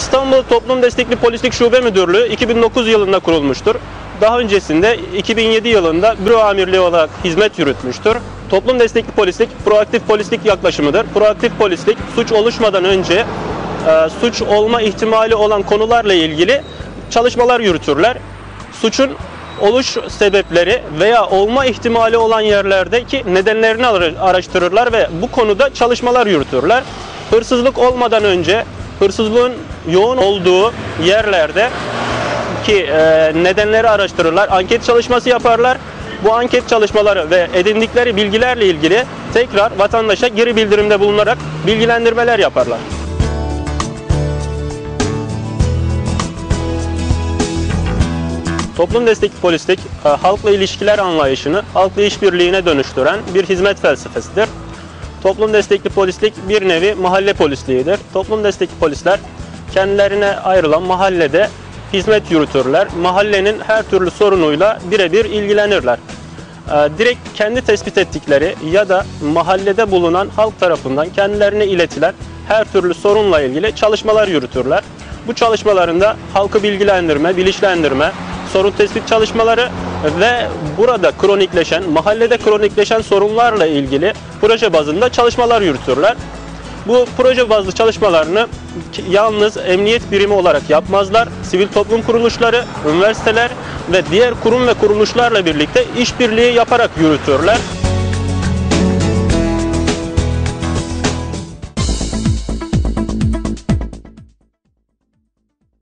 İstanbul Toplum Destekli Polislik Şube Müdürlüğü 2009 yılında kurulmuştur. Daha öncesinde 2007 yılında büro amirliği olarak hizmet yürütmüştür. Toplum destekli polislik, proaktif polislik yaklaşımıdır. Proaktif polislik suç oluşmadan önce e, suç olma ihtimali olan konularla ilgili çalışmalar yürütürler. Suçun oluş sebepleri veya olma ihtimali olan yerlerdeki nedenlerini ara- araştırırlar ve bu konuda çalışmalar yürütürler. Hırsızlık olmadan önce hırsızlığın yoğun olduğu yerlerde ki e, nedenleri araştırırlar, anket çalışması yaparlar. Bu anket çalışmaları ve edindikleri bilgilerle ilgili tekrar vatandaşa geri bildirimde bulunarak bilgilendirmeler yaparlar. Toplum destekli polislik, e, halkla ilişkiler anlayışını halkla işbirliğine dönüştüren bir hizmet felsefesidir. Toplum destekli polislik bir nevi mahalle polisliğidir. Toplum destekli polisler kendilerine ayrılan mahallede hizmet yürütürler. Mahallenin her türlü sorunuyla birebir ilgilenirler. Ee, Direkt kendi tespit ettikleri ya da mahallede bulunan halk tarafından kendilerine iletilen her türlü sorunla ilgili çalışmalar yürütürler. Bu çalışmalarında halkı bilgilendirme, bilinçlendirme, sorun tespit çalışmaları ve burada kronikleşen, mahallede kronikleşen sorunlarla ilgili proje bazında çalışmalar yürütürler. Bu proje bazlı çalışmalarını yalnız emniyet birimi olarak yapmazlar. Sivil toplum kuruluşları, üniversiteler ve diğer kurum ve kuruluşlarla birlikte işbirliği yaparak yürütürler.